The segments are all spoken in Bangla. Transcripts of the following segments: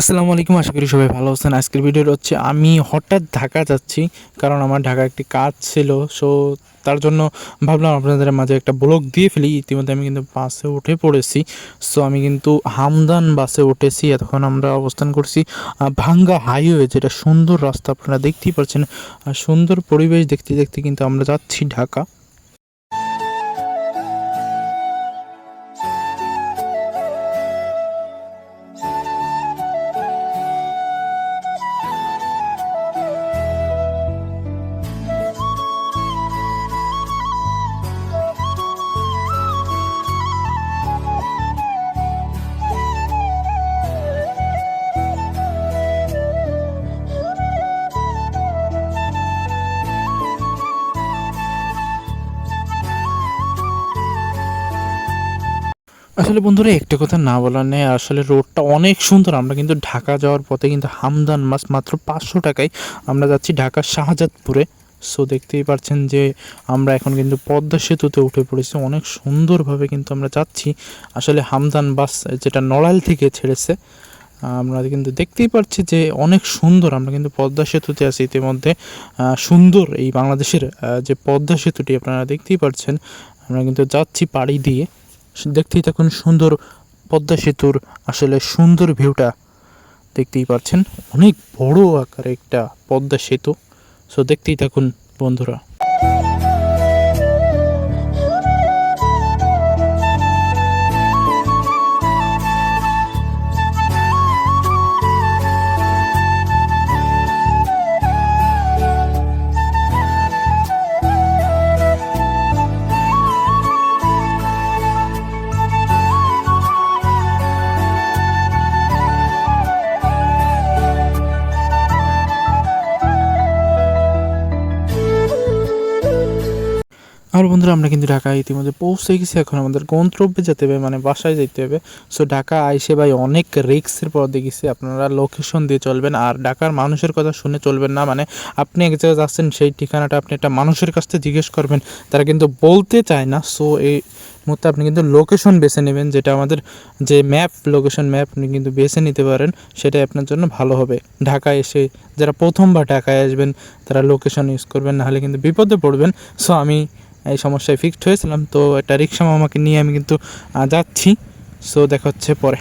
আসসালামু আলাইকুম, আশা করি সবাই ভালো আছেন। আজকের ভিডিওটা হচ্ছে, আমি হঠাৎ ঢাকা যাচ্ছি, কারণ আমার ঢাকা একটি কাজ ছিল। সো তার জন্য ভাবলাম আপনাদের মাঝে একটা ব্লগ দিয়ে ফেলি। ইতিমধ্যে আমি কিন্তু বাসে উঠে পড়েছি। সো আমি কিন্তু হামদান বাসে উঠেছি। এতক্ষণ আমরা অবস্থান করছি ভাঙ্গা হাইওয়ে যেটা সুন্দর রাস্তা আপনারা দেখতেই পাচ্ছেন। সুন্দর পরিবেশ দেখতে দেখতে কিন্তু আমরা যাচ্ছি ঢাকা। আসলে বন্ধুরা, একটা কথা না বলার নেই, আসলে রোডটা অনেক সুন্দর। আমরা কিন্তু ঢাকা যাওয়ার পথে কিন্তু হামদান মাস মাত্র পাঁচশো টাকায় আমরা যাচ্ছি ঢাকার শাহজাদপুরে। সো দেখতেই পাচ্ছেন যে আমরা এখন কিন্তু পদ্মা সেতুতে উঠে পড়েছি। অনেক সুন্দরভাবে কিন্তু আমরা যাচ্ছি। আসলে হামদান বাস যেটা নড়াইল থেকে ছেড়েছে, আমরা কিন্তু দেখতেই পাচ্ছি যে অনেক সুন্দর। আমরা কিন্তু পদ্মা সেতুতে আছি। ইতিমধ্যে সুন্দর এই বাংলাদেশের যে পদ্মা সেতুটি আপনারা দেখতেই পাচ্ছেন। আমরা কিন্তু যাচ্ছি পাড়ি দিয়ে। দেখতেই থাকুন সুন্দর পদ্মা সেতুর আসলে সুন্দর ভিউটা। দেখতেই পাচ্ছেন অনেক বড় আকারে একটা পদ্মা সেতু। সো দেখতেই থাকুন বন্ধুরা। আর বন্ধুরা, আমরা কিন্তু ঢাকা ইতিমধ্যে পৌঁছে গেছি। এখন আমাদের গন্তব্যে যেতে হবে মানে বাসায় যেতে হবে। সো ঢাকা আইসে ভাই অনেক রিক্সের পর দেখেছি আপনারা লোকেশন দিয়ে চলবেন, আর ঢাকার মানুষের কথা শুনে চলবেন না। মানে আপনি এক জায়গায় যাচ্ছেন, সেই ঠিকানাটা আপনি একটা মানুষের কাছ থেকে জিজ্ঞেস করবেন, তারা কিন্তু বলতে চায় না। সো এই মুহূর্তে আপনি কিন্তু লোকেশন বেছে নেবেন, যেটা আমাদের যে ম্যাপ লোকেশন ম্যাপ আপনি কিন্তু বেছে নিতে পারেন, সেটাই আপনার জন্য ভালো হবে। ঢাকায় এসে যারা প্রথমবার ঢাকায় আসবেন, তারা লোকেশন ইউজ করবেন, নাহলে কিন্তু বিপদে পড়বেন। সো আমি এই সমস্যায় ফিক্সড হয়েছিলাম, তো একটা রিক্সা মামাকে নিয়ে আমি কিন্তু যাচ্ছি। সো দেখা হচ্ছে পরে।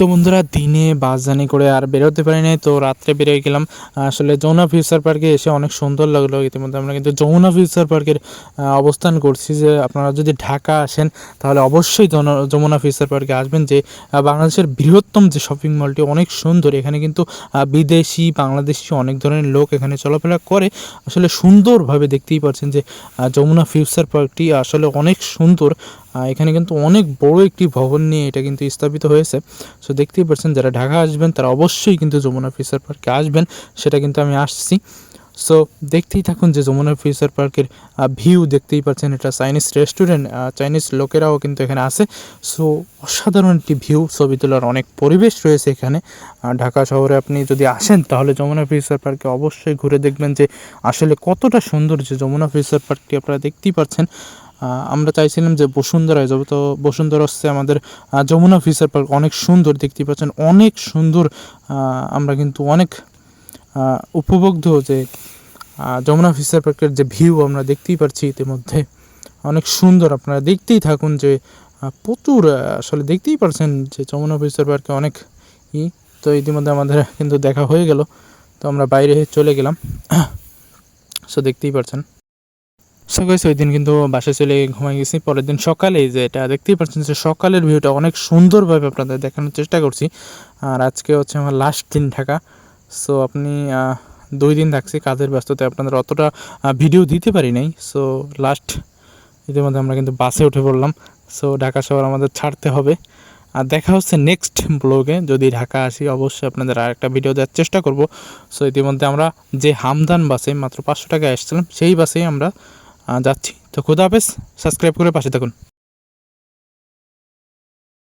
তো বন্ধুরা, দিনে বাস জানি করে আর বেরোতে পারি নাই, তো রাত্রে বেরিয়ে গেলাম। আসলে যমুনা ফিউচার পার্কে এসে অনেক সুন্দর লাগল। ইতিমধ্যে আমরা কিন্তু যমুনা ফিউচার পার্কের অবস্থান করছি যে আপনারা যদি ঢাকা আসেন, তাহলে অবশ্যই যমুনা ফিউচার পার্কে আসবেন যে বাংলাদেশের বৃহত্তম যে শপিং মলটি অনেক সুন্দর। এখানে কিন্তু বিদেশি, বাংলাদেশি অনেক ধরনের লোক এখানে চলাফেরা করে। আসলে সুন্দরভাবে দেখতেই পাচ্ছেন যে যমুনা ফিউচার পার্কটি আসলে অনেক সুন্দর। এখানে কিন্তু অনেক বড় একটি ভবন নিয়ে এটা কিন্তু স্থাপিত হয়েছে। সো দেখতেই পাচ্ছেন যারা ঢাকা আসবেন, তারা অবশ্যই কিন্তু যমুনা ফিউচার পার্কে আসবেন, সেটা কিন্তু আমি আসছি। সো দেখতেই থাকুন যে যমুনা ফিউচার পার্কের ভিউ দেখতেই পাচ্ছেন এটা চাইনিজ রেস্টুরেন্ট চাইনিজ লোকেরাও কিন্তু এখানে আসে সো অসাধারণ একটি ভিউ ছবি তোলার অনেক পরিবেশ রয়েছে এখানে। ঢাকা শহরে আপনি যদি আসেন, তাহলে যমুনা ফিউচার পার্কে অবশ্যই ঘুরে দেখবেন যে আসলে কতটা সুন্দর যে যমুনা ফিউচার পার্কটি আপনারা দেখতেই পাচ্ছেন। আমরা চাইছিলাম যে বসুন্ধরায় যাব। তো বসুন্ধরা হচ্ছে আমাদের যমুনা ফিউচার পার্ক। অনেক সুন্দর দেখতেই পাচ্ছেন। অনেক সুন্দর আমরা কিন্তু অনেক আহ, উপভোগ্য যে যমুনা ফিউচার পার্কের যে ভিউ আমরা দেখতেই পাচ্ছি ইতিমধ্যে। অনেক সুন্দর। আপনারা দেখতেই থাকুন যে প্রচুর আসলে দেখতেই পারছেন যে যমুনা ফিউচার পার্কে অনেক ই। তো ইতিমধ্যে আমাদের কিন্তু দেখা হয়ে গেল। তো আমরা বাইরে চলে গেলাম। সো দেখতেই পারছেন। সো গাইস ওই দিন কিন্তু বাসায় চলে ঘুমাই গেছি। পরের দিন সকালে যে এটা দেখতেই পাচ্ছেন যে সকালের ভিউটা অনেক সুন্দরভাবে আপনাদের দেখানোর চেষ্টা করছি। আর আজকে হচ্ছে আমার লাস্ট দিন ঢাকা। সো আপনি দুই দিন থাকছি কাজের ব্যস্ততায়। আপনাদের অতটা ভিডিও দিতে পারি নাই। সো লাস্ট ইতিমধ্যে আমরা কিন্তু বাসে উঠে পড়লাম। সো ঢাকা শহর আমাদের ছাড়তে হবে। আর দেখা হচ্ছে নেক্সট ব্লগে যদি ঢাকা আসি, অবশ্যই আপনাদের আর একটা ভিডিও দেওয়ার চেষ্টা করব। সো ইতিমধ্যে আমরা যে হামদান বাসে মাত্র পাঁচশো টাকায় আসছিলাম, সেই বাসেই আমরা যাচ্ছি। তো খুদা হাফেজ সাবস্ক্রাইব করে পাশে থাকুন।